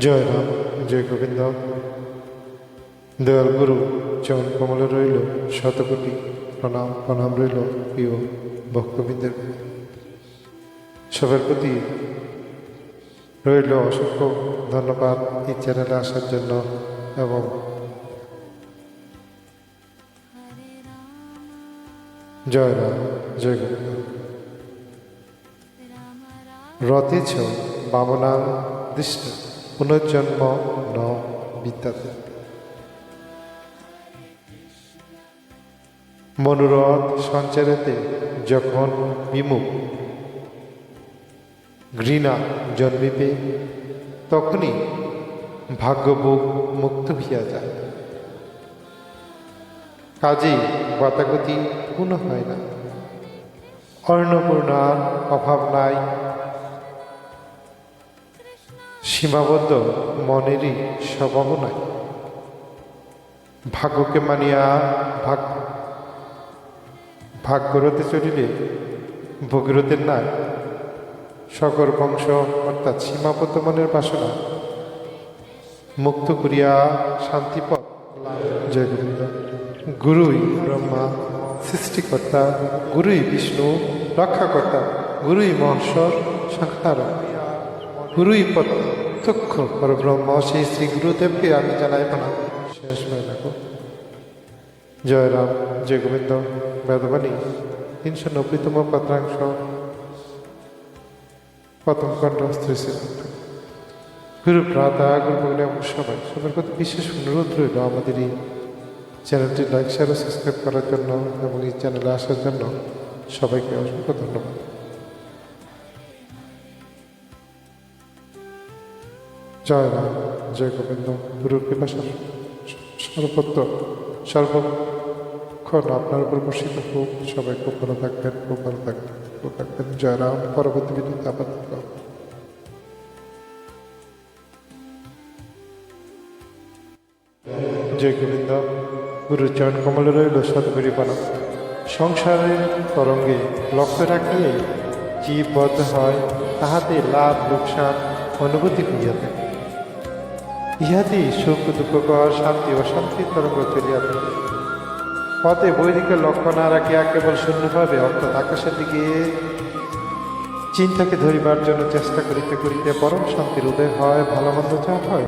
জয় রাম, জয় গোবিন্দ। দয়াল গুরু, চরণ কমলে রইল, শতকোটি প্রণাম প্রণাম রইল প্রিয় ভক্তবৃন্দের। সবার প্রতি রইল অসংখ্য ধন্যবাদ এই চ্যানেলে আসার জন্য এবং জয় রাম, জয় গোবিন্দ। রতেছ বামনাং দৃষ্ট। পুনর্জন্ম ন বিদ্যাতে মনোরথ সঞ্চারেতে যখন বিমুখ, ঘৃণা জন্মিবে, তখনই ভাগ্যভোগ মুক্ত হইয়া যায়। কাজেই গতাগতি পূর্ণ হয় না। অর্ণপূর্ণার অভাব নাই সীমাবদ্ধ, মনেরই স্বভাব নাই ভাগ্যকে মানিয়া ভাগ ভাগ্যরতে চলিলে ভগীরথের নাই সকর বংশ, অর্থাৎ সীমাবদ্ধ মনের বাসনা মুক্ত করিয়া শান্তিপথ জয় গুরুই ব্রহ্মা, সৃষ্টিকর্তা, গুরুই বিষ্ণু, রক্ষাকর্তা, গুরুই মহেশ্বর সংহার গুরুই প্রত্যক্ষ পরব্রহ্ম সেই শ্রী গুরুদেবকে আমি জানাই প্রণাম শেষ হয়ে রাখো জয় রাম জয় গোবিন্দ বেদবাণী তিনশো নব্বইতম পত্রাংশ প্রথম খণ্ড স্ত্রী গুরু ভ্রাতা গুরু সবাই সবার প্রতি বিশেষ অনুরোধ রইল আমাদের এই চ্যানেলটি লাইক শেয়ার সাবস্ক্রাইব করার জন্য এবং এই চ্যানেলে আসার জন্য সবাইকে অসংখ্য ধন্যবাদ জয় রাম জয় গোবিন্দ গুরুর কৃপা সর- সর্বত্র, সর্বক্ষণ আপনার উপর বর্ষিত হোক। সবাই খুব ভালো থাকবেন, খুব ভালো থাকবেন, খুব থাকবেন। জয় রাম পরবর্তী ভিডিওতে আবার জয় গোবিন্দ গুরু চরণ কমলে রইল সতগুরি বানা সংসারের তরঙ্গে লক্ষ্য রাখিয়ে জীববদ্ধ হয়, তাহাতে লাভ, লোকসান, অনুভূতি হইয়া থাকে। ইহাতে সুখ দুঃখকর শান্তি অশান্তির তরঙ্গ চলিয়া থাকে পথে বৈদিকের লক্ষ্য না রাখিয়া কেবল শূন্যভাবে অর্থাৎ আকাশের দিকে চিন্তাকে ধরিবার জন্য চেষ্টা করিতে করিতে পরম শান্তির উদয় হয়, ভালো মন্দ যা হয়।